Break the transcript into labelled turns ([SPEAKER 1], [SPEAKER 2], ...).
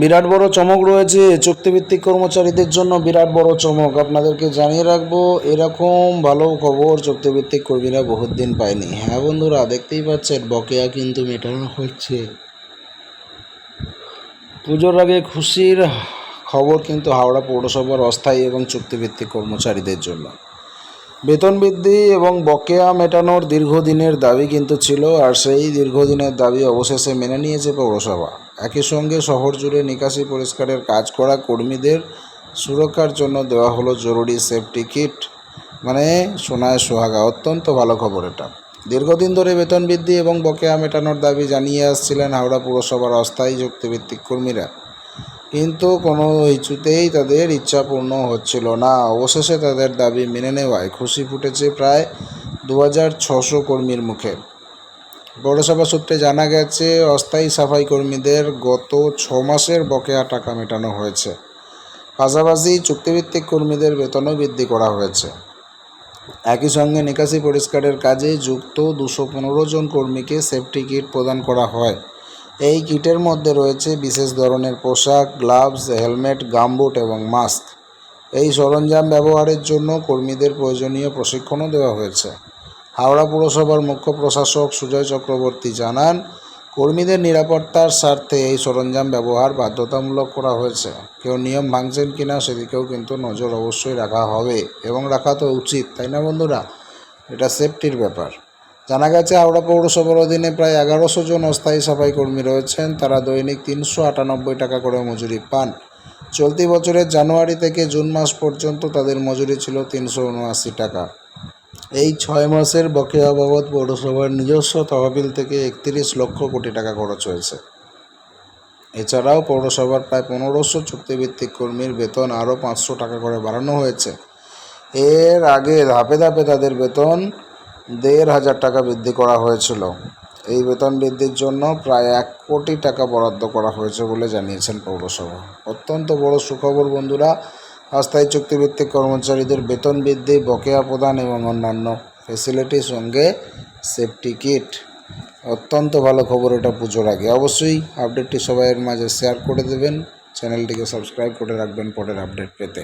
[SPEAKER 1] বিরাট বড় চমক রয়েছে। চুক্তিভিত্তিক কর্মচারীদের জন্য বিরাট বড় চমক। আপনাদেরকে জানিয়ে রাখব, এরকম ভালো খবর চুক্তিভিত্তিক কর্মীরা বহুত দিন পায়নি। হ্যাঁ বন্ধুরা, দেখতেই পাচ্ছেন, বকেয়া কিন্তু মেটানো হচ্ছে। পুজোর আগে খুশির খবর কিন্তু হাওড়া পৌরসভার অস্থায়ী এবং চুক্তিভিত্তিক কর্মচারীদের জন্য। বেতন বৃদ্ধি এবং বকেয়া মেটানোর দীর্ঘদিনের দাবি কিন্তু ছিল, আর সেই দীর্ঘদিনের দাবি অবশেষে মেনে নিয়েছে পৌরসভা। একই সঙ্গে শহর জুড়ে নিকাশি পরিষ্কারের কাজ করা কর্মীদের সুরক্ষার জন্য দেওয়া হলো জরুরি সেফটি কিট। মানে সোনায় সোহাগা, অত্যন্ত ভালো খবর এটা। দীর্ঘদিন ধরে বেতন বৃদ্ধি এবং বকেয়া মেটানোর দাবি জানিয়ে আসছিলেন হাওড়া পুরসভার অস্থায়ী চুক্তিভিত্তিক কর্মীরা। কিন্তু কোনো কিছুতেই তাদের ইচ্ছা পূর্ণ হচ্ছিল না। অবশেষে তাদের দাবি মেনে নেওয়ায় খুশি ফুটেছে প্রায় দু হাজার ছশো কর্মীর মুখে। পৌরসভা সূত্রে জানা গেছে, অস্থায়ী সাফাই কর্মীদের গত ছ মাসের বকেয়া টাকা মেটানো হয়েছে। পাশাপাশি চুক্তিভিত্তিক কর্মীদের বেতনও বৃদ্ধি করা হয়েছে। একই সঙ্গে নিকাশি পরিষ্কারের কাজে যুক্ত দুশো পনেরো জন কর্মীকে সেফটি কিট প্রদান করা হয়। এই কিটের মধ্যে রয়েছে বিশেষ ধরনের পোশাক, গ্লাভস, হেলমেট, গামবুট এবং মাস্ক। এই সরঞ্জাম ব্যবহারের জন্য কর্মীদের প্রয়োজনীয় প্রশিক্ষণও দেওয়া হয়েছে। হাওড়া পুরসভার মুখ্য প্রশাসক সুজয় চক্রবর্তী জানান, কর্মীদের নিরাপত্তার স্বার্থে এই সরঞ্জাম ব্যবহার বাধ্যতামূলক করা হয়েছে। কেউ নিয়ম ভাঙছেন কিনা সেদিকেও কিন্তু নজর অবশ্যই রাখা হবে এবং রাখা তো উচিত, তাই না বন্ধুরা? এটা সেফটির ব্যাপার। জানা গেছে, হাওড়া পৌরসভার অধীনে প্রায় এগারোশো জন অস্থায়ী সাফাই কর্মী রয়েছেন। তারা দৈনিক তিনশো আটানব্বই টাকা করে মজুরি পান। চলতি বছরের জানুয়ারি থেকে জুন মাস পর্যন্ত তাদের মজুরি ছিল তিনশো উনআশি টাকা। এই ছয় মাসের বকেয়া বাবদ পৌরসভার নিজস্ব তহবিল থেকে একত্রিশ লক্ষ কোটি টাকা খরচ হয়েছে। এছাড়াও পৌরসভার প্রায় পনেরোশো চুক্তিভিত্তিক কর্মীর বেতন আরও পাঁচশো টাকা করে বাড়ানো হয়েছে। এর আগে ধাপে ধাপে তাদের বেতন দেড় হাজার টাকা বৃদ্ধি করা হয়েছিল। এই বেতন বৃদ্ধির জন্য প্রায় এক কোটি টাকা বরাদ্দ করা হয়েছে বলে জানিয়েছেন পৌরসভা। অত্যন্ত বড় সুখবর বন্ধুরা, অস্থায়ী চুক্তিভিত্তিক কর্মচারীদের বেতন বৃদ্ধি, বকেয়া প্রদান এবং অন্যান্য ফেসিলিটির সঙ্গে সেফটি কিট অত্যন্ত ভালো খবর এটা পুজোর আগে। অবশ্যই আপডেটটি সবাইয়ের মাঝে শেয়ার করে দেবেন। চ্যানেলটিকে সাবস্ক্রাইব করে রাখবেন পরের আপডেট পেতে।